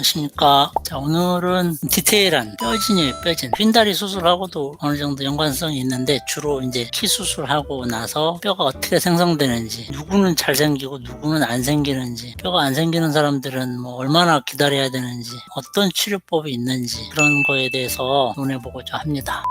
안녕하십니까. 자, 오늘은 디테일한 뼈진이에요, 뼈진. 휜다리 수술하고도 어느 정도 연관성이 있는데 주로 이제 키 수술하고 나서 뼈가 어떻게 생성되는지, 누구는 잘 생기고 누구는 안 생기는지, 뼈가 안 생기는 사람들은 뭐 얼마나 기다려야 되는지, 어떤 치료법이 있는지 그런 거에 대해서 논해보고자 합니다.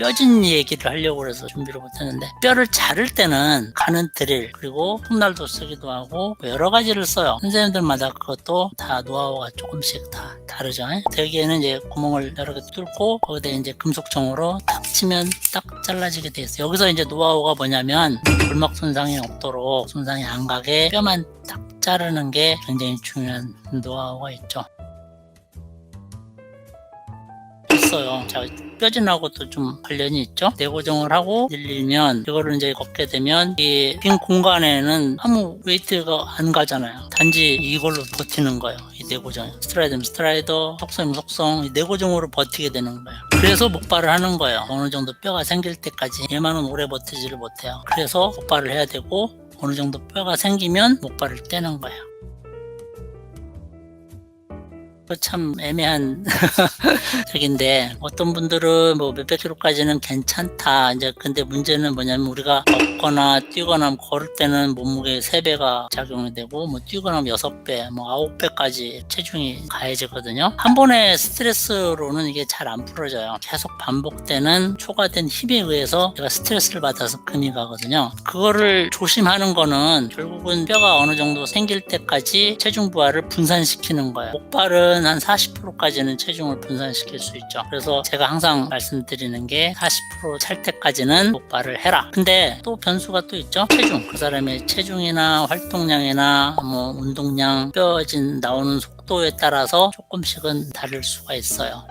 뼈진 얘기를 하려고 해서 준비를 못했는데 뼈를 자를 때는 가는 드릴 그리고 폼날도 쓰기도 하고 뭐 여러 가지를 써요. 선생님들마다 그것도 다 노하우가 조금씩 다 다르죠. 대기에는 이제 구멍을 여러 개 뚫고 거기다 이제 금속정으로 탁 치면 딱 잘라지게 돼 있어요. 여기서 이제 노하우가 뭐냐면 골막 손상이 없도록 손상이 안 가게 뼈만 딱 자르는 게 굉장히 중요한 노하우가 있죠. 있어요. 자, 뼈진하고도 좀 관련이 있죠. 내고정을 하고 늘리면 이거를 이제 걷게 되면 이 빈 공간에는 아무 웨이트가 안 가잖아요. 단지 이걸로 버티는 거예요. 이 내고정. 스트라이드면 스트라이더, 속성이면 속성, 이 내고정으로 버티게 되는 거예요. 그래서 목발을 하는 거예요. 어느 정도 뼈가 생길 때까지 얘만은 오래 버티지를 못해요. 그래서 목발을 해야 되고 어느 정도 뼈가 생기면 목발을 떼는 거예요. 참 애매한 적인데 어떤 분들은 뭐 몇백 킬로까지는 괜찮다. 이제 근데 문제는 뭐냐면 우리가 걷거나 뛰거나 걸을 때는 몸무게 3배가 작용이 되고 뭐 뛰거나 하면 6배 뭐 9배까지 체중이 가해지거든요 한 번의 스트레스로는 이게 잘 안 풀어져요 계속 반복되는 초과된 힘에 의해서 제가 스트레스를 받아서 금이 가거든요 그거를 조심하는 거는 결국은 뼈가 어느 정도 생길 때까지 체중 부하를 분산시키는 거예요 목발은 한 40%까지는 체중을 분산시킬 수 있죠. 그래서 제가 항상 말씀드리는 게 40%찰 때까지는 목발을 해라. 근데 또 변 수가 또 있죠. 체중. 그 사람의 체중이나 활동량이나 뭐 운동량, 뼈진 나오는 속도에 따라서 조금씩은 다를 수가 있어요.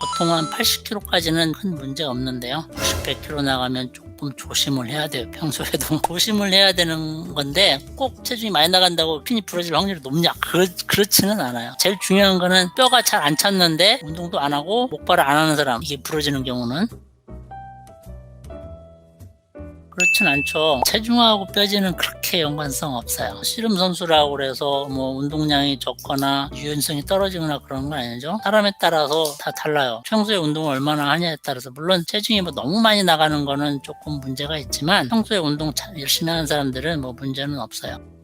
보통 한 80kg까지는 큰 문제 없는데요. 90, 100kg 나가면 조금 조심을 해야 돼요. 평소에도 조심을 해야 되는 건데 꼭 체중이 많이 나간다고 핀이 부러질 확률이 높냐? 그렇, 그렇지는 않아요. 제일 중요한 거는 뼈가 잘 안 찼는데 운동도 안 하고 목발을 안 하는 사람 이게 부러지는 경우는 그렇진 않죠. 체중하고 뼈지는 그렇게 연관성 없어요. 씨름 선수라고 그래서 뭐 운동량이 적거나 유연성이 떨어지거나 그런 건 아니죠. 사람에 따라서 다 달라요. 평소에 운동을 얼마나 하냐에 따라서 물론 체중이 뭐 너무 많이 나가는 거는 조금 문제가 있지만 평소에 운동 잘 열심히 하는 사람들은 뭐 문제는 없어요.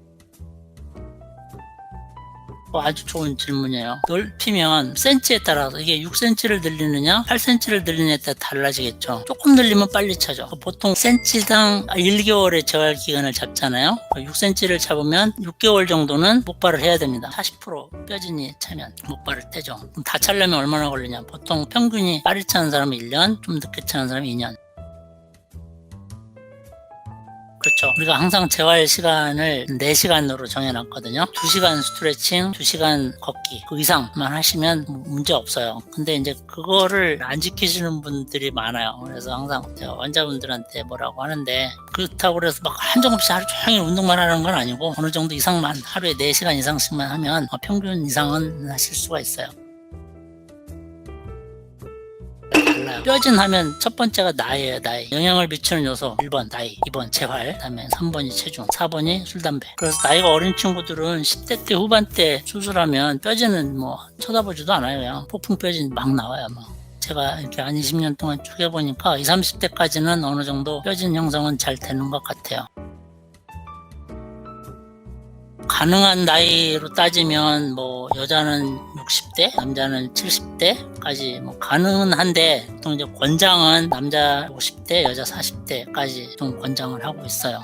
어, 아주 좋은 질문이에요. 넓히면 센치에 따라서 이게 6cm를 늘리느냐 8cm를 늘리느냐에 따라 달라지겠죠. 조금 늘리면 빨리 차죠. 보통 센치당 1개월의 재활 기간을 잡잖아요. 6cm를 잡으면 6개월 정도는 목발을 해야 됩니다. 40% 뼈진이 차면 목발을 떼죠. 다 차려면 얼마나 걸리냐? 보통 평균이 빨리 차는 사람은 1년, 좀 늦게 차는 사람은 2년. 그렇죠. 우리가 항상 재활 시간을 4시간으로 정해놨거든요. 2시간 스트레칭, 2시간 걷기 그 이상만 하시면 문제 없어요. 근데 이제 그거를 안 지키시는 분들이 많아요. 그래서 항상 제가 환자분들한테 뭐라고 하는데 그렇다고 그래서 막 한정없이 하루 종일 운동만 하는 건 아니고 어느 정도 이상만 하루에 4시간 이상씩만 하면 어, 평균 이상은 하실 수가 있어요. 뼈진 하면 첫 번째가 나이에요, 나이. 영향을 미치는 요소 1번 나이, 2번 재활, 그다음에 3번이 체중, 4번이 술, 담배. 그래서 나이가 어린 친구들은 10대 때 후반때 수술하면 뼈진은 뭐 쳐다보지도 않아요. 그냥 폭풍 뼈진 막 나와요, 뭐. 제가 이렇게 한 20년 동안 쭉 해보니까 20, 30대까지는 어느 정도 뼈진 형성은 잘 되는 것 같아요. 가능한 나이로 따지면 뭐 여자는 60대, 남자는 70대까지 뭐 가능은 한데 보통 이제 권장은 남자 50대, 여자 40대까지 좀 권장을 하고 있어요.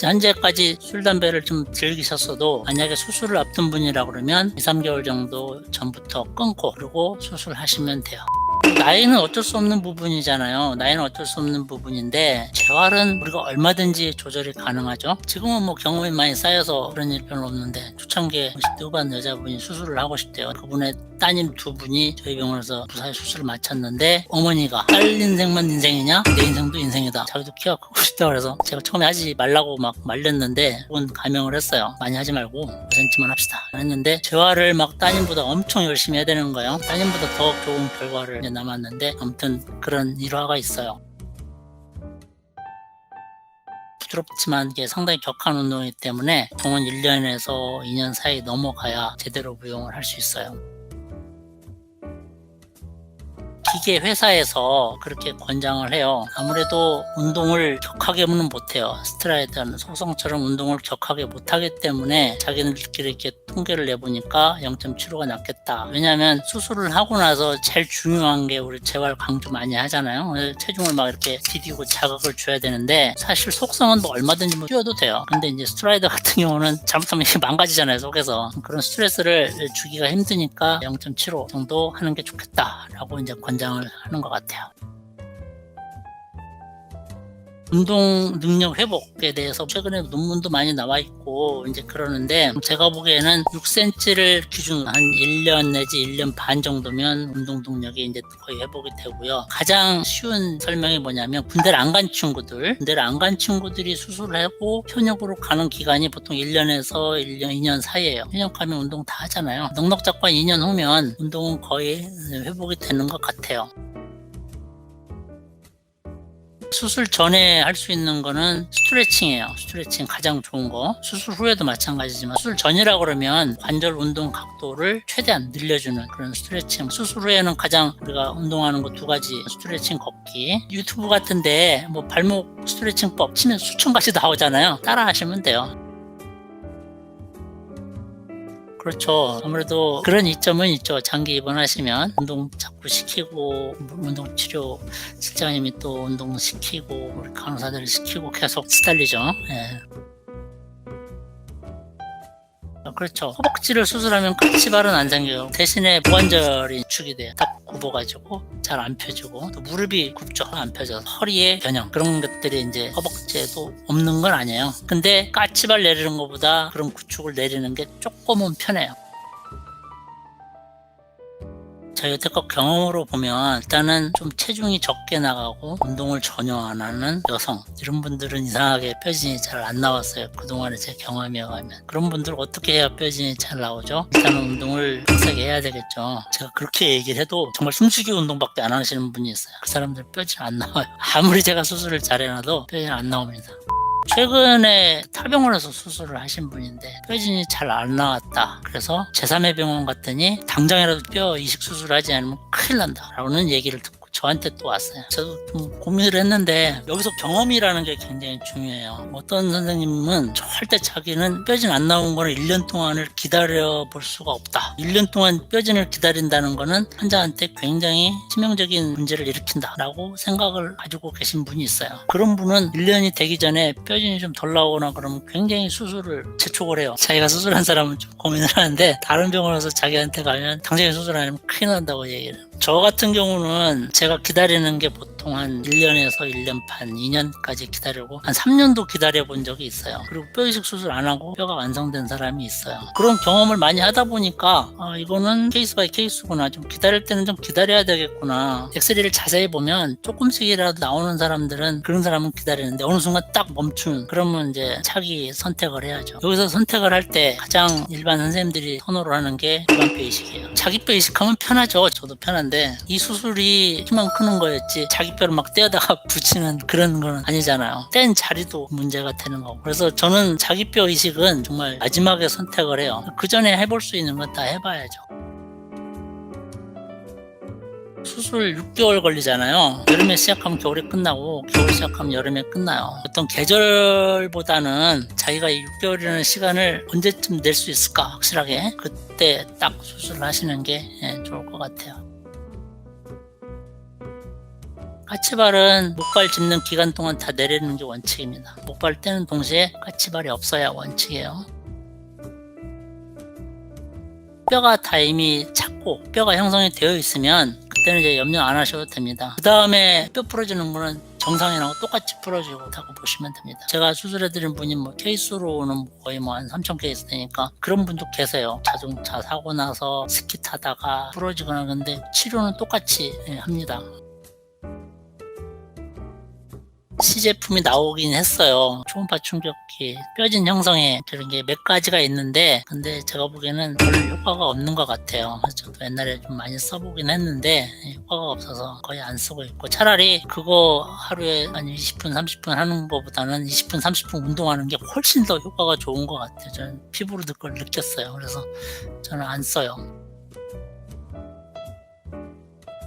현재까지 술, 담배를 좀 즐기셨어도 만약에 수술을 앞둔 분이라 그러면 2, 3개월 정도 전부터 끊고 그리고 수술하시면 돼요. 나이는 어쩔 수 없는 부분이잖아요. 나이는 어쩔 수 없는 부분인데 재활은 우리가 얼마든지 조절이 가능하죠. 지금은 뭐 경험이 많이 쌓여서 그런 일 별로 없는데 초창기에 50대 후반 여자분이 수술을 하고 싶대요. 그분의 따님 두 분이 저희 병원에서 무사히 수술을 마쳤는데 어머니가 딸 인생만 인생이냐? 내 인생도 인생이다. 자기도 키가 크고 싶다 그래서 제가 처음에 하지 말라고 막 말렸는데 그건 감형을 했어요. 많이 하지 말고 5cm만 합시다. 했는데 재활을 막 따님보다 엄청 열심히 해야 되는 거예요. 따님보다 더 좋은 결과를 남았는데 아무튼 그런 일화가 있어요. 부드럽지만 이게 상당히 격한 운동이기 때문에 보통은 1년에서 2년 사이 넘어가야 제대로 무용을 할 수 있어요. 기계 회사에서 그렇게 권장을 해요. 아무래도 운동을 격하게는 못해요. 스트라이드는 속성처럼 운동을 격하게 못하기 때문에 자기들끼리 이렇게 통계를 내보니까 0.75가 낫겠다. 왜냐하면 수술을 하고 나서 제일 중요한 게 우리 재활 강조 많이 하잖아요. 체중을 막 이렇게 디디고 자극을 줘야 되는데 사실 속성은 뭐 얼마든지 뭐 뛰어도 돼요. 근데 이제 스트라이더 같은 경우는 잘못하면 이게 망가지잖아요. 속에서 그런 스트레스를 주기가 힘드니까 0.75 정도 하는 게 좋겠다라고 이제 권장을 하는 것 같아요. 운동 능력 회복에 대해서 최근에 논문도 많이 나와 있고 이제 그러는데 제가 보기에는 6cm를 기준 한 1년 내지 1년 반 정도면 운동 능력이 이제 거의 회복이 되고요. 가장 쉬운 설명이 뭐냐면 군대를 안 간 친구들, 군대를 안 간 친구들이 수술을 하고 현역으로 가는 기간이 보통 1년에서 1년, 2년 사이에요. 현역하면 운동 다 하잖아요. 넉넉 잡고 한 2년 후면 운동은 거의 회복이 되는 것 같아요. 수술 전에 할 수 있는 거는 스트레칭이에요. 스트레칭 가장 좋은 거. 수술 후에도 마찬가지지만 수술 전이라 그러면 관절 운동 각도를 최대한 늘려주는 그런 스트레칭. 수술 후에는 가장 우리가 운동하는 거 두 가지 스트레칭 걷기. 유튜브 같은데 뭐 발목 스트레칭법 치면 수천 가지 나오잖아요. 따라 하시면 돼요. 그렇죠. 아무래도 그런 이점은 있죠. 장기 입원하시면 운동 자꾸 시키고 운동 치료 실장님이 또 운동 시키고 우리 간호사들 시키고 계속 시달리죠. 예. 아, 그렇죠. 허벅지를 수술하면 까치발은 안 생겨요. 대신에 고관절이 축이 돼요. 딱 굽어가지고 잘 안 펴지고 또 무릎이 굽죠. 안 펴져서 허리에 변형 그런 것들이 이제 허벅지에도 없는 건 아니에요. 근데 까치발 내리는 것보다 그런 구축을 내리는 게 조금은 편해요. 자, 여태껏 경험으로 보면 일단은 좀 체중이 적게 나가고 운동을 전혀 안 하는 여성 이런 분들은 이상하게 뼈진이 잘 안 나왔어요. 그동안에 제 경험에 의하면 그런 분들 어떻게 해야 뼈진이 잘 나오죠? 일단은 운동을 빡세게 해야 되겠죠. 제가 그렇게 얘기를 해도 정말 숨쉬기 운동밖에 안 하시는 분이 있어요. 그 사람들 뼈진 안 나와요. 아무리 제가 수술을 잘 해놔도 뼈진 안 나옵니다. 최근에 탈병원에서 수술을 하신 분인데 뼈진이 잘 안 나왔다. 그래서 제3의 병원 갔더니 당장이라도 뼈 이식 수술하지 않으면 큰일 난다. 라는 얘기를 듣고 저한테 또 왔어요. 저도 좀 고민을 했는데 여기서 경험이라는 게 굉장히 중요해요. 어떤 선생님은 절대 자기는 뼈진 안 나온 거는 1년 동안을 기다려 볼 수가 없다. 1년 동안 뼈진을 기다린다는 거는 환자한테 굉장히 치명적인 문제를 일으킨다라고 생각을 가지고 계신 분이 있어요. 그런 분은 1년이 되기 전에 뼈진이 좀 덜 나오거나 그러면 굉장히 수술을 재촉을 해요. 자기가 수술한 사람은 좀 고민을 하는데 다른 병원에서 자기한테 가면 당장에 수술 안 하면 큰일 난다고 얘기를 해요. 저 같은 경우는 제가 기다리는 게 보통 한 1년에서 1년 반, 2년까지 기다리고 한 3년도 기다려 본 적이 있어요. 그리고 뼈 이식 수술 안 하고 뼈가 완성된 사람이 있어요. 그런 경험을 많이 하다 보니까 아, 이거는 케이스 바이 케이스구나. 좀 기다릴 때는 좀 기다려야 되겠구나. 엑스레이를 자세히 보면 조금씩이라도 나오는 사람들은 그런 사람은 기다리는데 어느 순간 딱 멈추는 그러면 이제 차기 선택을 해야죠. 여기서 선택을 할 때 가장 일반 선생님들이 선호를 하는 게 일반 뼈 이식이에요. 자기 뼈 이식하면 편하죠. 저도 편한데 이 수술이 키만 크는 거였지 자기 뼈를 막 떼어다가 붙이는 그런 건 아니잖아요. 뗀 자리도 문제가 되는 거고. 그래서 저는 자기 뼈 이식은 정말 마지막에 선택을 해요. 그 전에 해볼 수 있는 건 다 해봐야죠. 수술 6개월 걸리잖아요. 여름에 시작하면 겨울에 끝나고 겨울 시작하면 여름에 끝나요. 어떤 계절보다는 자기가 이 6개월이라는 시간을 언제쯤 낼 수 있을까 확실하게 그때 딱 수술을 하시는 게 예, 좋을 것 같아요. 까치발은 목발 짚는 기간 동안 다 내리는 게 원칙입니다. 목발 떼는 동시에 까치발이 없어야 원칙이에요. 뼈가 다 이미 찼고 뼈가 형성이 되어 있으면 그때는 이제 염려 안 하셔도 됩니다. 그 다음에 뼈 부러지는 거는 정상이랑 똑같이 부러지고 보시면 됩니다. 제가 수술해드린 분이 뭐 케이스로는 거의 뭐 한 3천 케이스 되니까 그런 분도 계세요. 자동차 사고 나서 스키 타다가 부러지거나 그런데 치료는 똑같이 예, 합니다. 시제품이 나오긴 했어요. 초음파 충격기, 뼈진 형성에 그런 게 몇 가지가 있는데, 근데 제가 보기에는 별 효과가 없는 것 같아요. 저도 옛날에 좀 많이 써보긴 했는데, 효과가 없어서 거의 안 쓰고 있고, 차라리 그거 하루에 한 20분, 30분 하는 것보다는 20분, 30분 운동하는 게 훨씬 더 효과가 좋은 것 같아요. 저는 피부로 그걸 느꼈어요. 그래서 저는 안 써요.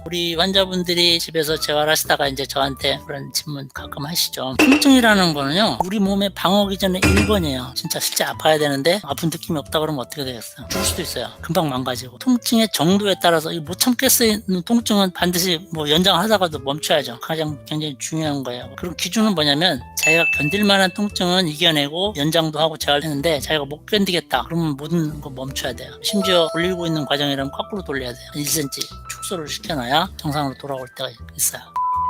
우리 환자분들이 집에서 재활하시다가 이제 저한테 그런 질문 가끔 하시죠. 통증이라는 거는요, 우리 몸의 방어기 전에 1번이에요. 진짜 실제 아파야 되는데 아픈 느낌이 없다 그러면 어떻게 되겠어요? 죽을 수도 있어요. 금방 망가지고. 통증의 정도에 따라서 이 못 참겠어는 통증은 반드시 뭐 연장하다가도 멈춰야죠. 가장 굉장히 중요한 거예요. 그런 기준은 뭐냐면 자기가 견딜 만한 통증은 이겨내고 연장도 하고 재활했는데 자기가 못 견디겠다. 그러면 모든 거 멈춰야 돼요. 심지어 돌리고 있는 과정이라면 거꾸로 돌려야 돼요. 1cm 축소를 시켜놔야 정상으로 돌아올 때가 있어요.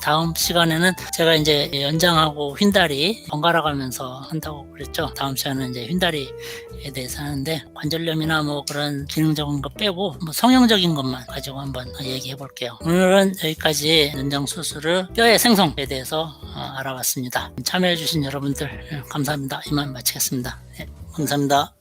다음 시간에는 제가 이제 연장하고 휜다리 번갈아 가면서 한다고 그랬죠. 다음 시간은 이제 휜다리에 대해서 하는데 관절염이나 뭐 그런 기능적인 거 빼고 뭐 성형적인 것만 가지고 한번 얘기해 볼게요. 오늘은 여기까지 연장 수술을 뼈의 생성에 대해서 어, 알아봤습니다. 참여해 주신 여러분들 감사합니다. 이만 마치겠습니다. 네, 감사합니다.